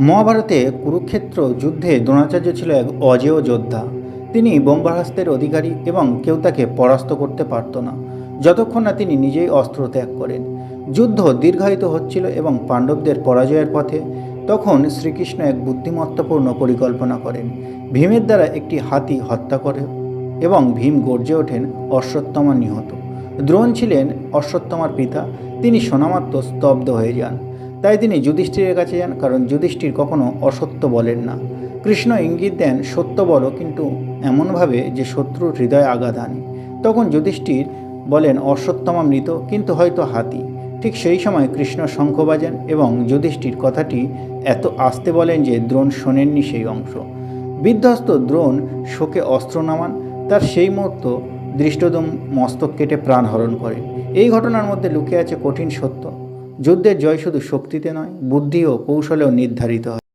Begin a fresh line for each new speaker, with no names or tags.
মহাভারতে কুরুক্ষেত্র যুদ্ধে দ্রোণাচার্য ছিল এক অজেয় যোদ্ধা। তিনি ব্রহ্মাস্ত্রের অধিকারী এবং কেউ তাকে পরাস্ত করতে পারত না, যতক্ষণ না তিনি নিজেই অস্ত্র ত্যাগ করেন। যুদ্ধ দীর্ঘায়িত হচ্ছিল এবং পাণ্ডবদের পরাজয়ের পথে, তখন শ্রীকৃষ্ণ এক বুদ্ধিমত্তাপূর্ণ পরিকল্পনা করেন। ভীমের দ্বারা একটি হাতি হত্যা করে এবং ভীম গর্জে ওঠেন অশ্বত্থমা নিহত। দ্রোণ ছিলেন অশ্বত্থমার পিতা, তিনি শোনামাত্র স্তব্ধ হয়ে যান। তাই তিনি যুধিষ্ঠিরের কাছে যান, কারণ যুধিষ্ঠির কখনো অসত্য বলেন না। কৃষ্ণ ইঙ্গিত দেন, সত্য বলো, কিন্তু এমনভাবে যে শত্রুর হৃদয়ে আঘাত আনে তখন যুধিষ্ঠির বলেন অশ্বত্থমা মৃত কিন্তু হয়তো হাতি। ঠিক সেই সময় কৃষ্ণ শঙ্খ বাজান এবং যুধিষ্ঠির কথাটি এত আস্তে বলেন যে দ্রোণ শোনেননি সেই অংশ। বিধ্বস্ত দ্রোণ শোকে অস্ত্র নামান, তার সেই মুহূর্ত দৃষ্টদম মস্তক কেটে প্রাণ হরণ করে এই ঘটনার মধ্যে লুকিয়ে আছে কঠিন সত্য। যুদ্ধের জয় শুধু শক্তিতে নয় বুদ্ধি ও কৌশলেও নির্ধারিত হয়।